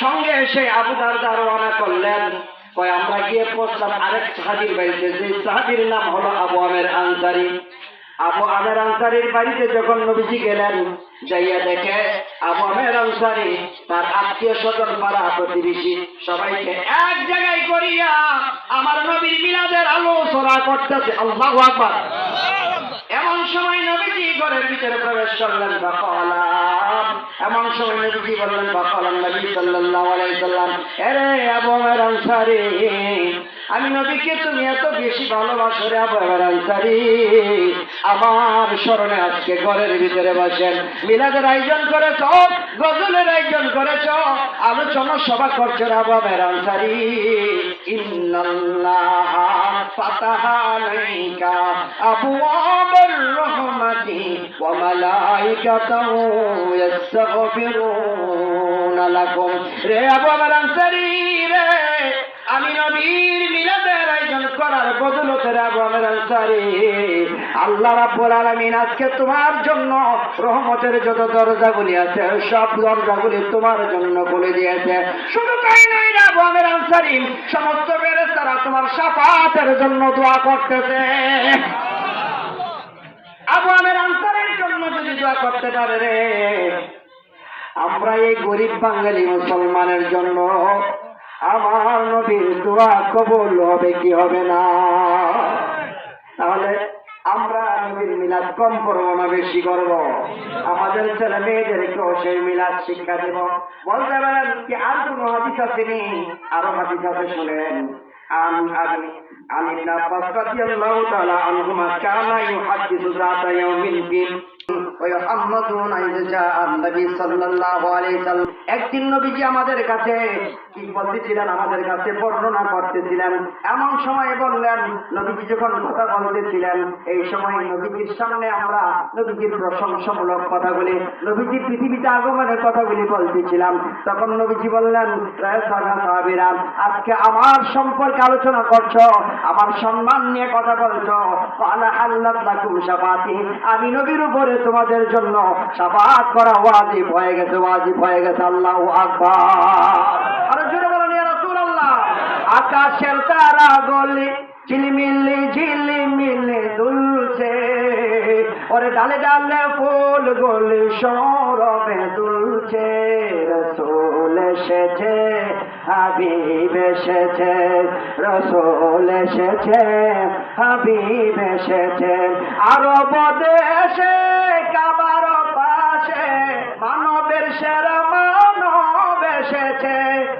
সঙ্গে এসে আবু দারদা রওনা করলেন। কয়, আমরা গিয়ে পৌঁছলাম আরেক সাহাবীর বাড়িতে। যে সাহাবীর নাম হলো আবু আমের আনসারি। আবু আমের আনসারির বাড়িতে যখন নবীজি গেলেন, যাইয়া দেখে আবু আমের আনসারি তার আত্মীয় স্বজন পাড়া প্রতিবেশী সবাইকে এক জায়গায় করিয়া আমার নবীর মিলাদের আলোচনা করতেছে। আল্লাহু আকবার। এমন সময় নবীজি ঘরের ভিতরে প্রবেশ করলেন বাকালাম এমন সময় নবীজি বললেন বাকালাম নবী সাল্লাল্লাহু আলাইহি সাল্লাম আরে আবু আমার আনসারী, আমি নবীকে তুমি এত বেশি ভালোবাসো রে আবু আমার আনসারী। আমার স্মরণে আজকে ঘরের ভিতরে বসেন। মিলাদের আয়োজন করেছ? গজলের আয়োজন করেছ? আলোচনা সভা করছ আবু আমার আনসারী। ইন্নাল্লাহ فتحت عليك أبواب الرحمة وملائكته يستغفرون لكم رياب ورم سرير أمين أمير করার বদলতে রে আবু আমার আল্লাহ রাব্বুল আলামিন আজকে তোমার জন্য রহমতের যত দরজাগুলি আছে, সব দরজাগুলি তোমার জন্য খুলে দিয়েছে। শুধু তাই নয় রে আবু আমার আনসারী, সমস্ত ফেরেশতারা তোমার শাফাতের জন্য দোয়া করতেছে। আবু আমের আনসারের জন্য যদি দোয়া করতে পারে রে, আমরা এই গরিব বাঙালি মুসলমানের জন্য আমার নবীর দোয়া কবুল হবে কি হবে না তাহলে আমরা নবীর মিলাদ কম করবো না বেশি করব আমাদের ছেলে মেয়েদেরকেও সেই মিলাদ শিক্ষা দেব বলতে পারেন কি আর কোনো হাদিস আসেনি আরো হাদিস আছে শুনেন عن عن عن ابن عباس رضي الله تعالى عنهما كان يحدث ذات يوم في একদিন নবীজি আমাদের কাছে কি বলতেছিলেন? আমাদের কাছে বর্ণনা করতেছিলেন। এমন সময় বললেন, নবীজি যখন কথা বলতেছিলেন, এই সময় নবীজির সামনে আমরা নবীজির প্রশংসামূলক কথাগুলি নবীজির পৃথিবীতে আগমনের কথাগুলি বলতেছিলাম। তখন নবীজি বললেন আজকে আমার সম্পর্কে আলোচনা করছ, আমার সম্মান নিয়ে কথা বলছো। আমি নবীর উপরে তোমার তোমাদের জন্য শাফাত করা ওয়াজিব হয়ে গেছে, ওয়াজিব হয়ে গেছে, আল্লাহু আকবার। আরও জোরে বলেন, ইয়া রাসূলুল্লাহ। আকাশের তারা গলি ঝিলিমিলি ঝিলিমিলি দুলছে। ওরে ডালে ডালে ফুল গলি সৌরভে দুলছে। রসুল এসেছে, হাবিব এসেছে, রসুল এসেছে, হাবিব এসেছে। আরব দেশে কাবার পাশে মানবের সেরা মানব এসেছে।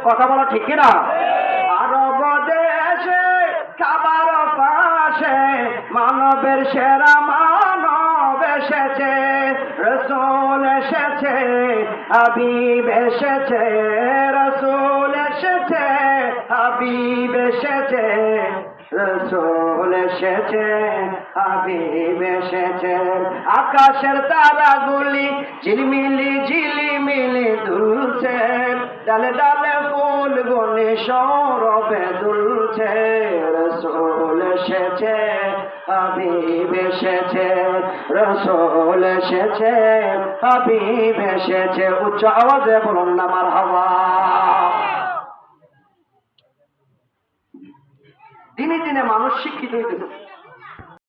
কথা বলো ঠিক না আরব দেশে কাবার পাশে মানবের সেরা মানব এসেছে। রসুল এসেছে, হাবিব এসেছে, রসুল এসেছে, হাবিব এসেছে। রসুল এসেছে, হাবিব এসেছে। আকাশের তারাগুলি ঝিলমিলি ঝিলিমিলি দুলছে, ডালে ডালে ফুল গুলি সৌরভে দুলছে। রসুল এসেছে, হাবিব এসেছে, রসুল এসেছে, হাবিব এসেছে। উচ্চ আওয়াজে বলুন আমার হাওয়া দিনে দিনে মানুষ শিক্ষিত হইতেছে।